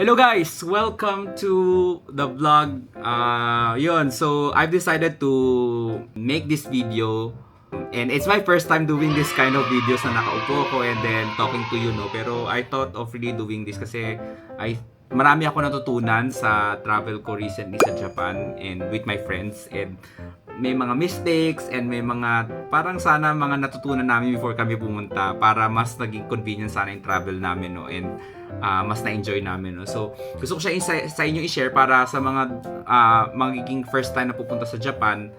Hello guys! Welcome to the vlog. Uh, yun, so I've decided to make this video and it's my first time doing this kind of videos na nakaupo ko and then talking to you, no? Pero I thought of really doing this kasi I marami ako natutunan sa travel ko recently sa Japan and with my friends and may mga mistakes and may mga parang sana mga natutunan namin before kami pumunta para mas naging convenient sana yung travel namin no and ah, mas na-enjoy namin no. So gusto ko siya isa- sa inyo i-share para sa mga ah, magiging first time na pupunta sa Japan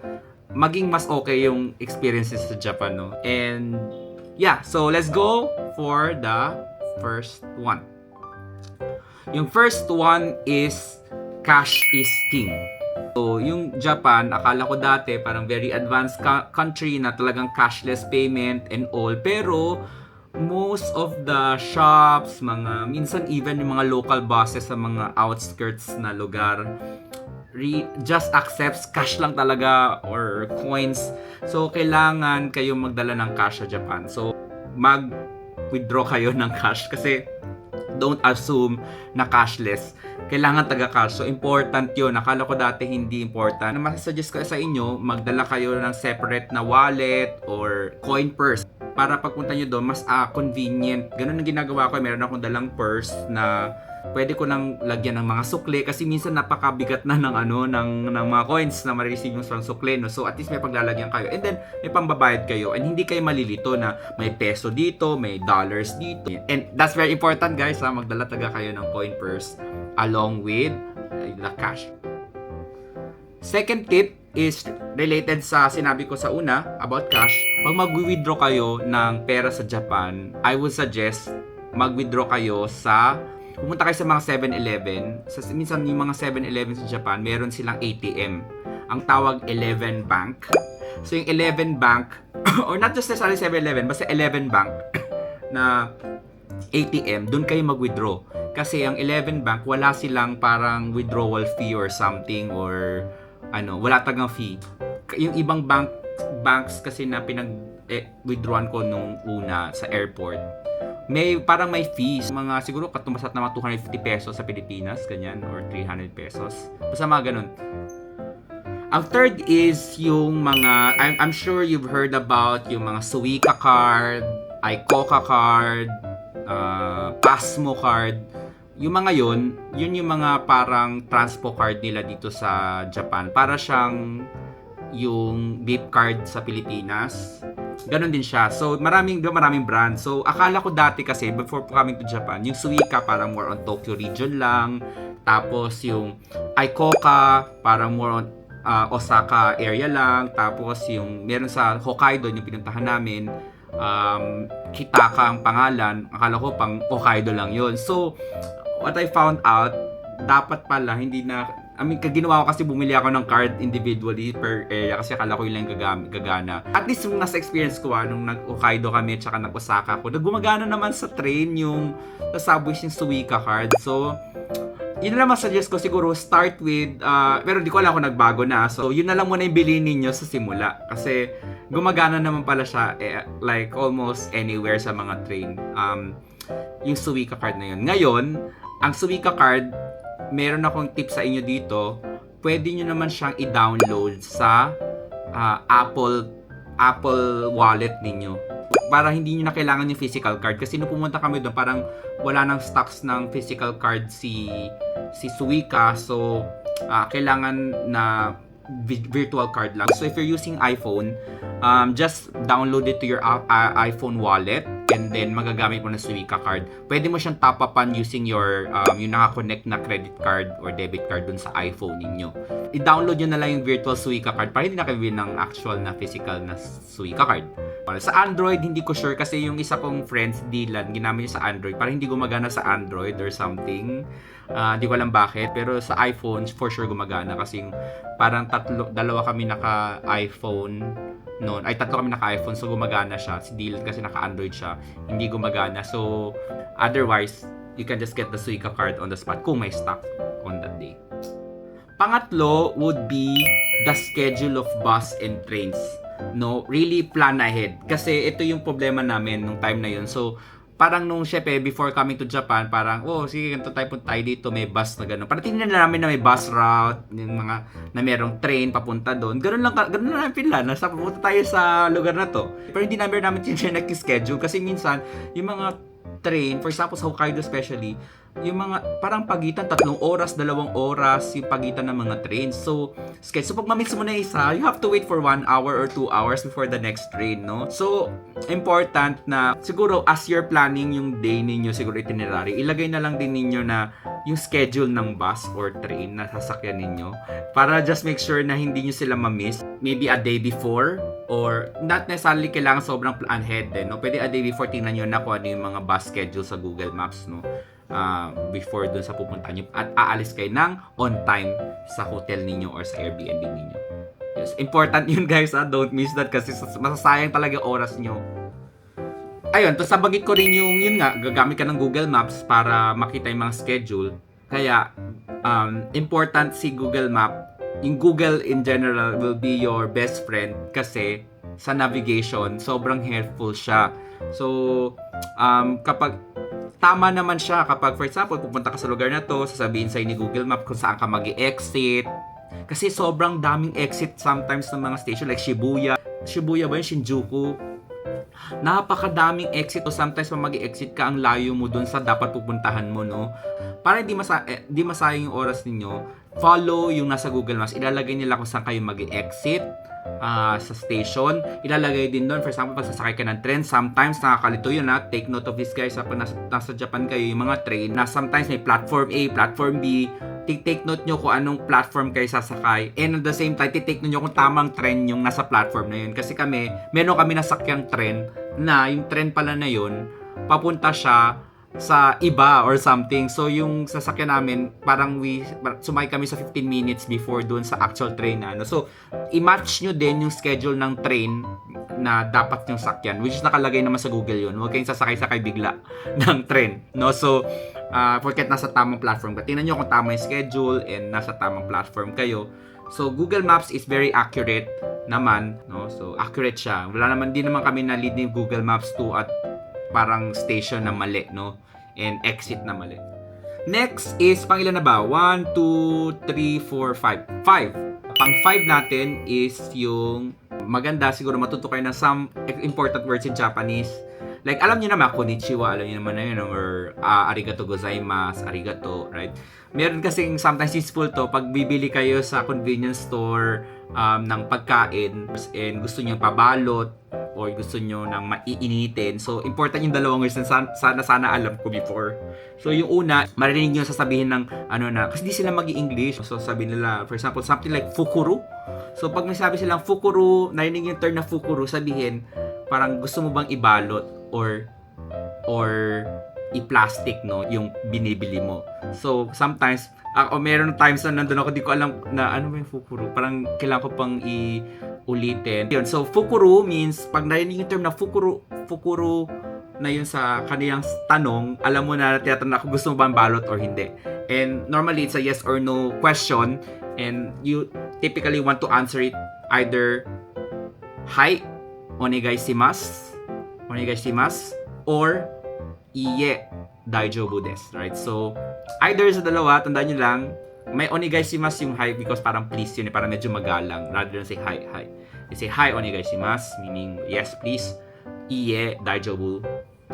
maging mas okay yung experiences sa Japan no. And yeah, so let's go for the first one. Yung first one is cash is king. So, yung Japan, akala ko dati parang very advanced country na talagang cashless payment and all. Pero, most of the shops, mga, minsan even yung mga local buses sa mga outskirts na lugar, re- just accepts cash lang talaga or coins. So, kailangan kayong magdala ng cash sa Japan. So, mag-withdraw kayo ng cash kasi don't assume na cashless. Kailangan taga-cash. So, important yun. Akala ko dati hindi important. Ang masasuggest ko sa inyo, magdala kayo ng separate na wallet or coin purse para pagpunta nyo doon, mas ah, convenient. Ganun ang ginagawa ko. Meron akong dalang purse na pwede ko nang lagyan ng mga sukle kasi minsan napakabigat na ng ano ng ng mga coins na ma-receive yung sa sukle no. So at least may paglalagyan kayo. And then may pambabayad kayo and hindi kayo malilito na may peso dito, may dollars dito. And that's very important guys, ha? magdala taga kayo ng coin purse along with the cash. Second tip is related sa sinabi ko sa una about cash. Pag mag-withdraw kayo ng pera sa Japan, I would suggest mag-withdraw kayo sa pumunta kayo sa mga 7-Eleven. Sa, minsan yung mga 7-Eleven sa Japan, meron silang ATM. Ang tawag 11 Bank. So yung 11 Bank, or not just necessarily 7-Eleven, basta 11 Bank na ATM, doon kayo mag-withdraw. Kasi ang 11 Bank, wala silang parang withdrawal fee or something or ano, wala tagang fee. Yung ibang bank banks kasi na pinag eh, ko nung una sa airport, may parang may fees. Mga siguro katumbasat na mga 250 pesos sa Pilipinas, ganyan, or 300 pesos. Basta mga ganun. Ang third is yung mga, I'm, I'm sure you've heard about yung mga Suica card, iCoca card, uh, Pasmo card. Yung mga yun, yun yung mga parang transpo card nila dito sa Japan. Para siyang yung beep card sa Pilipinas. Ganon din siya. So, maraming, di ba, maraming brand. So, akala ko dati kasi, before coming to Japan, yung Suica parang more on Tokyo region lang. Tapos, yung Icoca, parang more on ah, Osaka area lang. Tapos, yung meron sa Hokkaido, yung pinuntahan namin, um, Kitaka ang pangalan. Akala ko pang Hokkaido lang yon So, what I found out, dapat pala hindi na I mean, ginawa ko kasi bumili ako ng card individually per area kasi akala ko yun lang gagam- gagana. At least yung nasa experience ko, ah, nung nag-Hokkaido kami tsaka nag-Osaka ko, nagumagana naman sa train yung sa subway yung Suica card. So, yun na lang suggest ko siguro start with, ah, pero di ko alam kung nagbago na. So, yun na lang muna yung bilhin ninyo sa simula. Kasi, gumagana naman pala siya eh, like almost anywhere sa mga train. Um, yung Suica card na yun. Ngayon, ang Suica card, meron akong tip sa inyo dito. Pwede nyo naman siyang i-download sa ah, Apple Apple Wallet ninyo. Para hindi nyo na kailangan yung physical card. Kasi nung pumunta kami doon, parang wala nang stocks ng physical card si si Suica. So, ah, kailangan na vi- virtual card lang. So, if you're using iPhone, um, just download it to your uh, uh, iPhone wallet and then magagamit mo na Suica card. Pwede mo siyang top upan using your um, yung naka-connect na credit card or debit card dun sa iPhone ninyo. I-download nyo na lang yung virtual Suica card para hindi na kayo ng actual na physical na Suica card. Sa Android, hindi ko sure kasi yung isa kong friends, Dylan, ginamit niya sa Android. Para hindi gumagana sa Android or something. Ah, Hindi ko alam bakit. Pero sa iPhone, for sure gumagana. Kasi parang tatlo, dalawa kami naka-iPhone noon. Ay, tatlo kami naka-iPhone. So, gumagana siya. Si Dylan kasi naka-Android siya. Hindi gumagana. So, otherwise, you can just get the Suica card on the spot kung may stock on that day. Pangatlo would be the schedule of bus and trains. No, really plan ahead. Kasi ito yung problema namin nung time na yun. So, parang nung syempre, before coming to Japan, parang, oh, sige, ganito tayo punta tayo dito, may bus na gano'n. Parang tingnan na namin na may bus route, yung mga, na merong train papunta doon. Ganun lang, ganun lang namin pinla, nasa pupunta tayo sa lugar na to. Pero hindi namin namin tinignan schedule kasi minsan, yung mga train, for example, sa Hokkaido especially, yung mga parang pagitan, tatlong oras, dalawang oras, yung pagitan ng mga trains. So, sketch. So, pag mamiss mo na isa, you have to wait for one hour or two hours before the next train, no? So, important na siguro as you're planning yung day ninyo, siguro itinerary, ilagay na lang din ninyo na yung schedule ng bus or train na sasakyan ninyo para just make sure na hindi nyo sila mamiss. Maybe a day before or not necessarily kailangan sobrang plan ahead din, no? Pwede a day before tingnan nyo na kung ano yung mga bus schedule sa Google Maps, no? uh, before dun sa pupunta nyo at aalis kayo ng on time sa hotel ninyo or sa Airbnb ninyo. Yes, important yun guys ha, don't miss that kasi sas- masasayang talaga oras nyo. Ayun, to sabagit ko rin yung, yun nga, gagamit ka ng Google Maps para makita yung mga schedule. Kaya, um, important si Google Map. Yung Google in general will be your best friend kasi sa navigation, sobrang helpful siya. So, um, kapag tama naman siya kapag for example pupunta ka sa lugar na to sasabihin sa'yo ni Google Map kung saan ka mag exit kasi sobrang daming exit sometimes ng mga station like Shibuya. Shibuya ba yun? Shinjuku. Napakadaming exit o sometimes pa mag exit ka ang layo mo dun sa dapat pupuntahan mo no? Para hindi masa eh, di masayang yung oras ninyo follow yung nasa Google Maps ilalagay nila kung saan kayo mag exit ah, sa station. Ilalagay din doon, for example, pag sasakay ka ng train, sometimes nakakalito yun ha. Take note of this guys, ha, pag nasa, nasa Japan kayo, yung mga train, na sometimes may platform A, platform B, take, note nyo kung anong platform kayo sasakay. And at the same time, take note nyo kung tamang train yung nasa platform na yun. Kasi kami, meron kami nasakyang train na yung train pala na yun, papunta siya sa iba or something. So yung sasakyan namin, parang we sumay kami sa 15 minutes before doon sa actual train na ano. So i-match nyo din yung schedule ng train na dapat yung sakyan which is nakalagay naman sa Google yun. Huwag kayong sasakay-sakay bigla ng train. No? So uh, porket nasa tamang platform ka. Tingnan nyo kung tama yung schedule and nasa tamang platform kayo. So Google Maps is very accurate naman, no? So accurate siya. Wala naman din naman kami na lead ni Google Maps to at parang station na mali, no? And exit na mali. Next is, pang na ba? 1, 2, 3, 4, 5. 5. Pang 5 natin is yung maganda, siguro matuto kayo ng some important words in Japanese. Like, alam niyo naman, konnichiwa, alam niyo naman na yun, or uh, arigato gozaimasu, arigato, right? Meron kasing sometimes useful to pag bibili kayo sa convenience store um, ng pagkain and gusto niyo pabalot or gusto nyo nang maiinitin. So, important yung dalawang words na sana, sana, alam ko before. So, yung una, marinig nyo sasabihin ng ano na, kasi di sila mag english So, sabi nila, for example, something like fukuru. So, pag may sabi silang fukuru, narinig yung term na fukuru, sabihin, parang gusto mo bang ibalot or or i-plastic no yung binibili mo. So sometimes ako meron times na nandun ako di ko alam na ano ba yung fukuru. Parang kailangan ko pang i ulitin. Yun. So fukuru means pag narinig yung term na fukuru fukuru na yun sa kaniyang tanong, alam mo na tinatanong ako gusto mo ba ang balot or hindi. And normally it's a yes or no question and you typically want to answer it either hi onegaishimasu onegaishimasu or iye daijoubu desu, right? So, either sa dalawa, tandaan nyo lang, may onegaishimasu yung hi because parang please yun, eh, parang medyo magalang rather than say hi, hi. They say hi onegaishimasu, meaning yes, please. Iye daijoubu.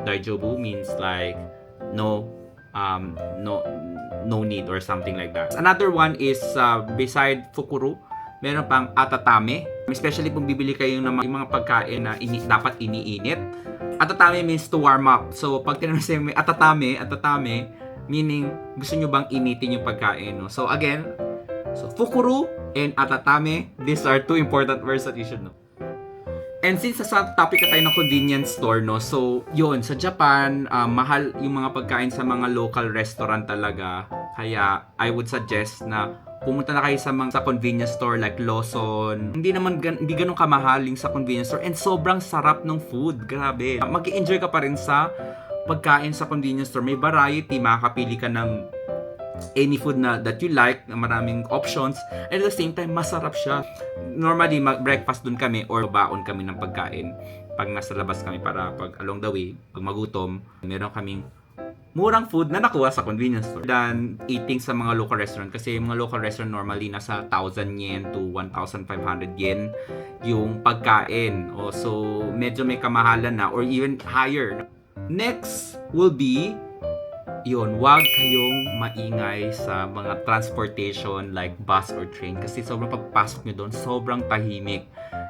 Daijoubu means like no um no no need or something like that. Another one is uh, beside fukuru, meron pang atatame. Especially kung bibili kayo ng mga, yung mga pagkain na ini, dapat iniinit. Atatame means to warm up. So, pag tinanong sa'yo may atatame, atatame, meaning gusto nyo bang initin yung pagkain. No? So, again, so fukuru and atatame, these are two important words that you should know. And since sa topic na tayo ng convenience store, no, so yun, sa Japan, uh, mahal yung mga pagkain sa mga local restaurant talaga. Kaya I would suggest na pumunta na kayo sa mga sa convenience store like Lawson. Hindi naman gan, hindi ganun kamahal yung sa convenience store and sobrang sarap ng food. Grabe. Mag-enjoy ka pa rin sa pagkain sa convenience store. May variety, makakapili ka ng any food na that you like, na maraming options, and at the same time, masarap siya. Normally, mag-breakfast dun kami or baon kami ng pagkain. pag nasa labas kami para pag along the way, pag magutom, meron kaming murang food na nakuha sa convenience store than eating sa mga local restaurant kasi yung mga local restaurant normally nasa 1,000 yen to 1,500 yen yung pagkain. O, so, medyo may kamahalan na or even higher. Next will be yun, wag kayong maingay sa mga transportation like bus or train kasi sobrang pagpasok nyo doon, sobrang tahimik.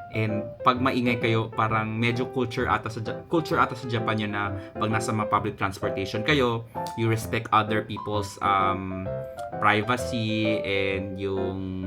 And pag maingay kayo, parang medyo culture ata sa culture ata sa Japan yun na pag nasa mga public transportation kayo, you respect other people's um, privacy and yung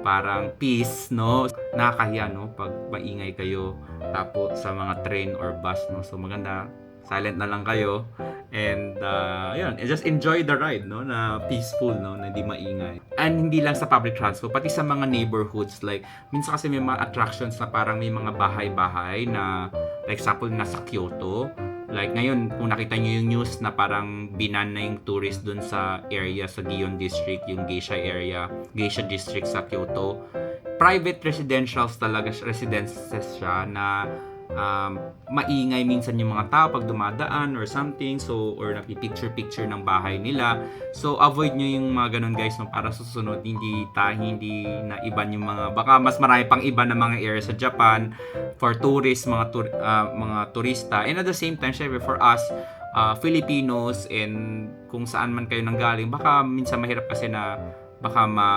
parang peace, no? Nakakahiya, no? Pag maingay kayo tapos sa mga train or bus, no? So maganda, silent na lang kayo. And uh, yun, just enjoy the ride, no? Na peaceful, no? Na hindi maingay. And hindi lang sa public transport, pati sa mga neighborhoods. Like, minsan kasi may mga attractions na parang may mga bahay-bahay na, like example, nasa Kyoto. Like ngayon, kung nakita nyo yung news na parang binan na yung tourist dun sa area sa Gion District, yung Geisha area, Geisha District sa Kyoto. Private residentials talaga, residences siya na um, maingay minsan yung mga tao pag dumadaan or something so or nagpi-picture picture ng bahay nila. So avoid nyo yung mga ganun guys no, para susunod hindi ta hindi na iban yung mga baka mas marami pang iba na mga area sa Japan for tourists mga tur- ah, mga turista. And at the same time syempre for us ah, Filipinos and kung saan man kayo nanggaling baka minsan mahirap kasi na baka ma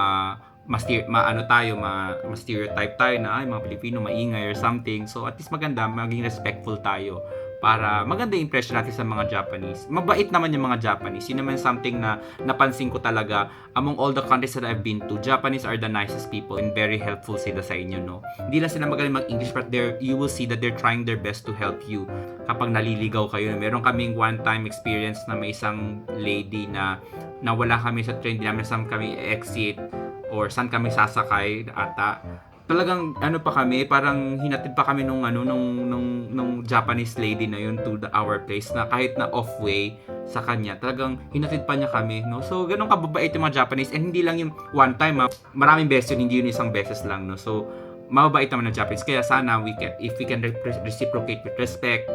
mas maano tayo, ma, ma stereotype tayo na ay mga Pilipino maingay or something. So at least maganda maging respectful tayo para maganda yung impression natin sa mga Japanese. Mabait naman yung mga Japanese. Yun naman something na napansin ko talaga among all the countries that I've been to. Japanese are the nicest people and very helpful sila sa inyo, no? Hindi lang sila magaling mag-English but you will see that they're trying their best to help you kapag naliligaw kayo. Meron kaming one-time experience na may isang lady na nawala kami sa train, di namin saan kami exit or saan kami sasakay ata. Talagang ano pa kami parang hinatid pa kami nung ano nung nung nung Japanese lady na yun to the our place na kahit na off way sa kanya talagang hinatid pa niya kami no? So ganun kababait yung mga Japanese. And hindi lang yung one time ha. maraming beses yun hindi yun isang beses lang no? So mababait naman ng Japanese. Kaya sana we can if we can re- reciprocate with respect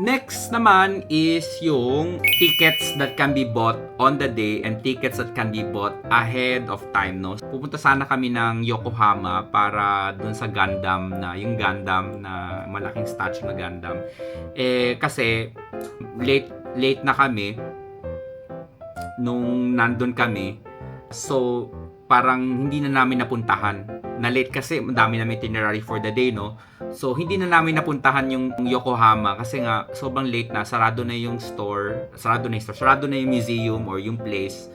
Next naman is yung tickets that can be bought on the day and tickets that can be bought ahead of time, no? Pupunta sana kami ng Yokohama para dun sa Gundam na, yung Gundam na malaking statue na Gundam. Eh, kasi late, late na kami nung nandun kami. So, parang hindi na namin napuntahan. Na late kasi, madami namin itinerary for the day, no? So, hindi na namin napuntahan yung Yokohama kasi nga, sobrang late na. Sarado na yung store. Sarado na yung store. Sarado na yung museum or yung place.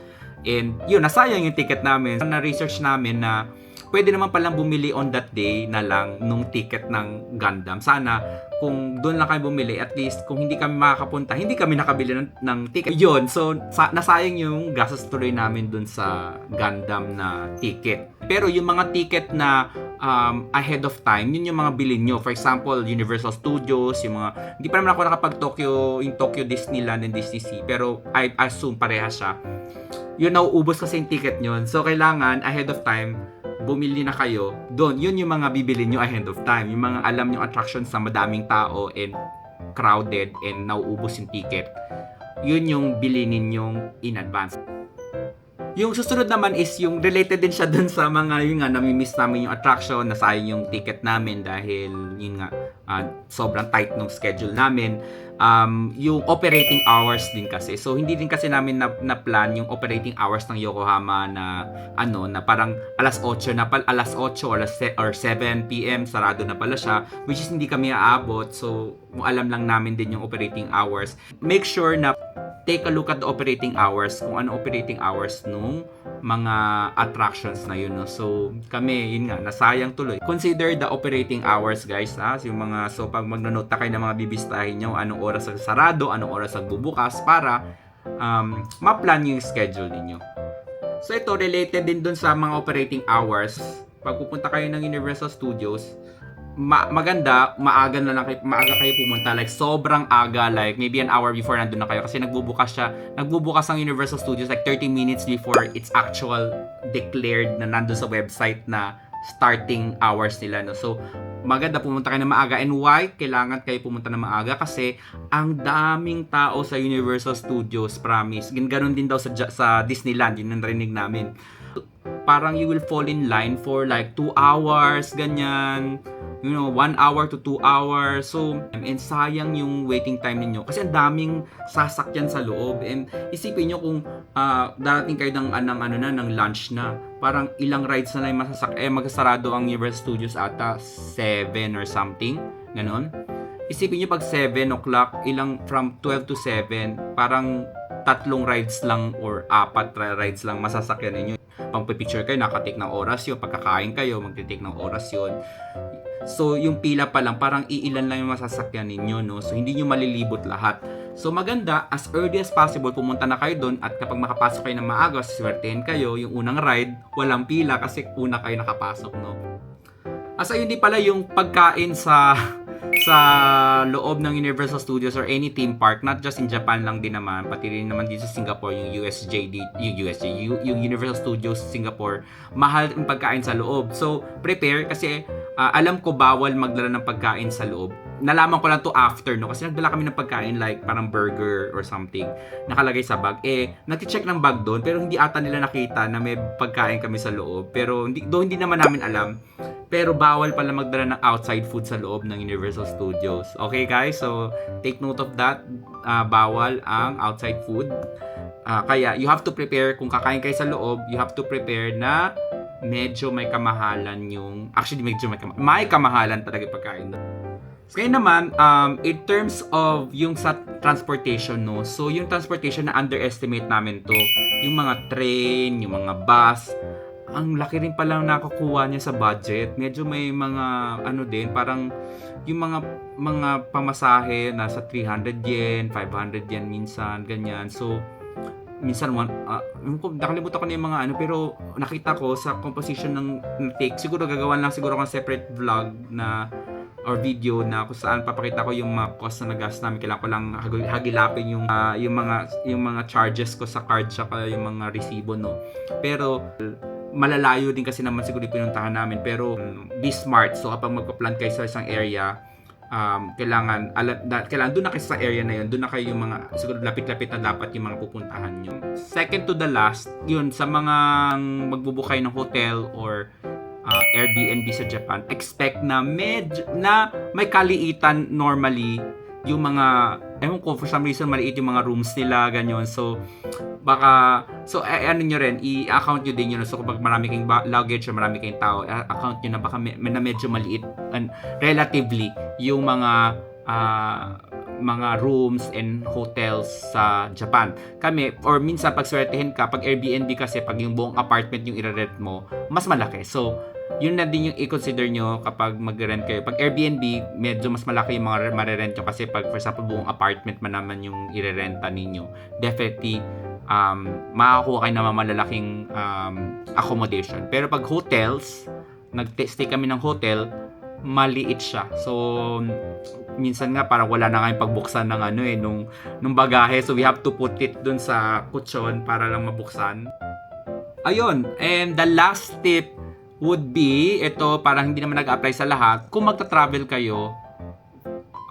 And, yun, nasayang yung ticket namin. Na-research namin na pwede naman palang bumili on that day na lang nung ticket ng Gundam. Sana, kung doon lang kami bumili, at least kung hindi kami makakapunta, hindi kami nakabili ng, ng ticket. Yun, so sa, nasayang yung gastos tuloy namin doon sa Gundam na ticket. Pero yung mga ticket na um, ahead of time, yun yung mga bilhin nyo. For example, Universal Studios, yung mga, hindi pa naman ako nakapag Tokyo, yung Tokyo Disneyland and Disney pero I assume pareha siya. Yun, nauubos kasi yung ticket nyo. So, kailangan ahead of time, bumili na kayo, doon, yun yung mga bibili nyo ahead of time. Yung mga alam nyo attractions sa madaming tao and crowded and nauubos yung ticket. Yun yung bili ninyong in advance. Yung susunod naman is yung related din siya dun sa mga yun nga nami-miss namin yung attraction, nasayang yung ticket namin dahil yun nga ah, sobrang tight nung schedule namin. Um, yung operating hours din kasi. So hindi din kasi namin na, na plan yung operating hours ng Yokohama na ano na parang alas 8 na pala alas 8 or, alas or 7 PM sarado na pala siya which is hindi kami aabot. So alam lang namin din yung operating hours. Make sure na take a look at the operating hours, kung ano operating hours nung mga attractions na yun. No? So, kami, yun nga, nasayang tuloy. Consider the operating hours, guys. Ha? So, yung mga, so, pag magnonote na kayo ng mga bibistahin nyo, anong oras ang sarado, anong oras ang bubukas, para um, ma-plan yung schedule ninyo. So, ito, related din dun sa mga operating hours. Pag pupunta kayo ng Universal Studios, ma- maganda, maaga na lang kayo, maaga kayo pumunta. Like, sobrang aga. Like, maybe an hour before nandun na kayo. Kasi nagbubukas siya. Nagbubukas ang Universal Studios like 30 minutes before its actual declared na nandun sa website na starting hours nila. No? So, maganda pumunta kayo na maaga. And why kailangan kayo pumunta na maaga? Kasi ang daming tao sa Universal Studios, promise. Gan- Ganon din daw sa, sa Disneyland, yun ang narinig namin. Parang you will fall in line for like 2 hours, ganyan. You know, 1 hour to 2 hours. So, and sayang yung waiting time ninyo. Kasi ang daming sasakyan sa loob. And isipin nyo kung ah, darating kayo ng, ng, ano na, ng lunch na. Parang ilang rides na lang masasak eh magsasarado ang Universal Studios ata 7 or something ganon isipin nyo pag 7 o'clock ilang from 12 to 7 parang tatlong rides lang or apat rides lang masasakyan ninyo pang picture kayo nakatik ng oras yun pagkakain kayo magtitake ng oras yun So, yung pila pa lang, parang iilan lang yung masasakyan ninyo, no? So, hindi nyo malilibot lahat. So, maganda, as early as possible, pumunta na kayo doon at kapag makapasok kayo ng maaga, siswertehin kayo, yung unang ride, walang pila kasi una kayo nakapasok, no? As ayun din pala yung pagkain sa sa loob ng Universal Studios or any theme park, not just in Japan lang din naman, pati rin naman dito sa Singapore, yung USJ, di- yung USJ, yung, Universal Studios Singapore, mahal ang pagkain sa loob. So, prepare kasi ah, alam ko bawal magdala ng pagkain sa loob. Nalaman ko lang to after, no? Kasi nagdala kami ng pagkain like parang burger or something nakalagay sa bag. Eh, nati-check ng bag doon pero hindi ata nila nakita na may pagkain kami sa loob. Pero hindi, doon hindi naman namin alam. Pero bawal pala magdala ng outside food sa loob ng Universal Studios. Okay guys, so take note of that. Ah, bawal ang outside food. Ah, kaya you have to prepare kung kakain kayo sa loob, you have to prepare na medyo may kamahalan yung actually medyo may kamahalan, may kamahalan talaga pagkain. So, ngayon naman, um, in terms of yung sa transportation, no? So, yung transportation na underestimate namin to, yung mga train, yung mga bus, ang laki rin palang nakukuha niya sa budget. Medyo may mga, ano din, parang yung mga mga pamasahe nasa 300 yen, 500 yen minsan, ganyan. So, minsan one, ko, nakalimutan ko na yung mga ano, pero nakita ko sa composition ng, ng take, siguro gagawan lang siguro ng separate vlog na or video na kung saan papakita ko yung mga cost na nagas namin. Kailangan ko lang hag- hagilapin yung ah, yung mga yung mga charges ko sa card tsaka yung mga resibo no. Pero malalayo din kasi naman siguro yung pinuntahan namin. Pero mm, be smart. So kapag magpa-plan kayo sa isang area um, kailangan ala, da, kailangan doon na kayo sa area na yun. Doon na kayo yung mga siguro lapit-lapit na dapat yung mga pupuntahan nyo. Second to the last yun sa mga magbubook kayo ng hotel or uh, Airbnb sa Japan, expect na medyo na may kaliitan normally yung mga ewan ko for some reason maliit yung mga rooms nila ganyan so baka so eh, ano nyo rin i-account nyo din yun so kapag marami kayong luggage or marami kayong tao account nyo na baka me- na medyo maliit and relatively yung mga ah, mga rooms and hotels sa Japan. Kami, or minsan pag swertehin ka, pag Airbnb kasi, pag yung buong apartment yung i-rent mo, mas malaki. So, yun na din yung i-consider nyo kapag mag-rent kayo. Pag Airbnb, medyo mas malaki yung mga marerent nyo kasi pag for example buong apartment man naman yung irerenta ninyo, definitely um, makakuha kayo ng malalaking um, accommodation. Pero pag hotels, nag-stay kami ng hotel, maliit siya. So, minsan nga parang wala na kayong pagbuksan ng ano eh, nung, nung bagahe. So, we have to put it dun sa kutsyon para lang mabuksan. Ayun, and the last tip would be, ito parang hindi naman nag-apply sa lahat, kung magta-travel kayo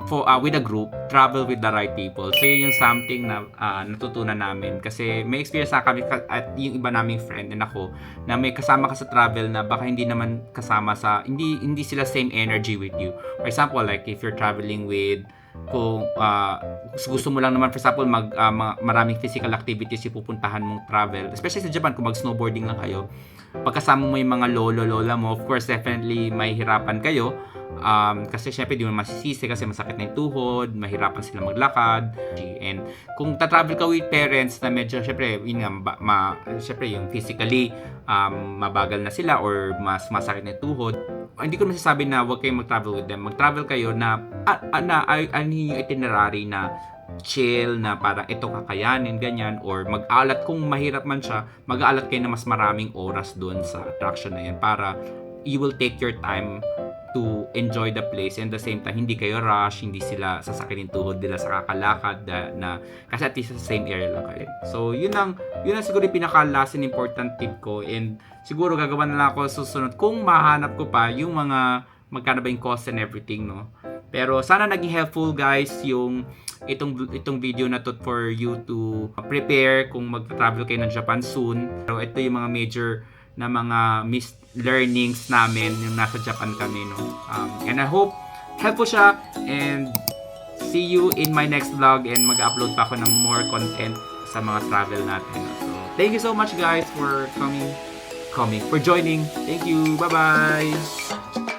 for uh, with a group, travel with the right people. So yun yung something na uh, natutunan namin kasi may experience na kami ka- at yung iba naming friend and ako na may kasama ka sa travel na baka hindi naman kasama sa hindi hindi sila same energy with you. For example, like if you're traveling with kung uh, gusto mo lang naman for example mag uh, ma- maraming physical activities yung pupuntahan mong travel especially sa Japan kung mag snowboarding lang kayo pagkasama mo yung mga lolo lola mo of course definitely may hirapan kayo um, kasi syempre di mo masisisi kasi masakit na yung tuhod mahirapan sila maglakad and kung tatravel ka with parents na medyo syempre yun nga ma, ma- syempre yung physically um, mabagal na sila or mas masakit na yung tuhod hindi ko masasabi na huwag kayong mag-travel with them. Mag-travel kayo na, ah, ah, na ay, ano yung itinerary na chill na parang ito kakayanin, ganyan, or mag-alat kung mahirap man siya, mag-alat kayo na mas maraming oras doon sa attraction na yan para you will take your time to enjoy the place and the same time hindi kayo rush, hindi sila sasakin yung tuhod nila sa kakalakad na, na kasi at least sa same area lang kayo. So, yun ang yun ang siguro yung pinaka last and important tip ko and siguro gagawa na lang ako susunod kung mahanap ko pa yung mga magkano ba yung cost and everything, no? Pero sana naging helpful guys yung itong itong video na to for you to prepare kung mag-travel kayo ng Japan soon. Pero ito yung mga major na mga missed learnings namin yung nasa Japan kami, no? Um, and I hope helpful siya and see you in my next vlog and mag-upload pa ako ng more content sa mga travel natin. no? So, thank you so much guys for coming coming for joining. Thank you. Bye-bye.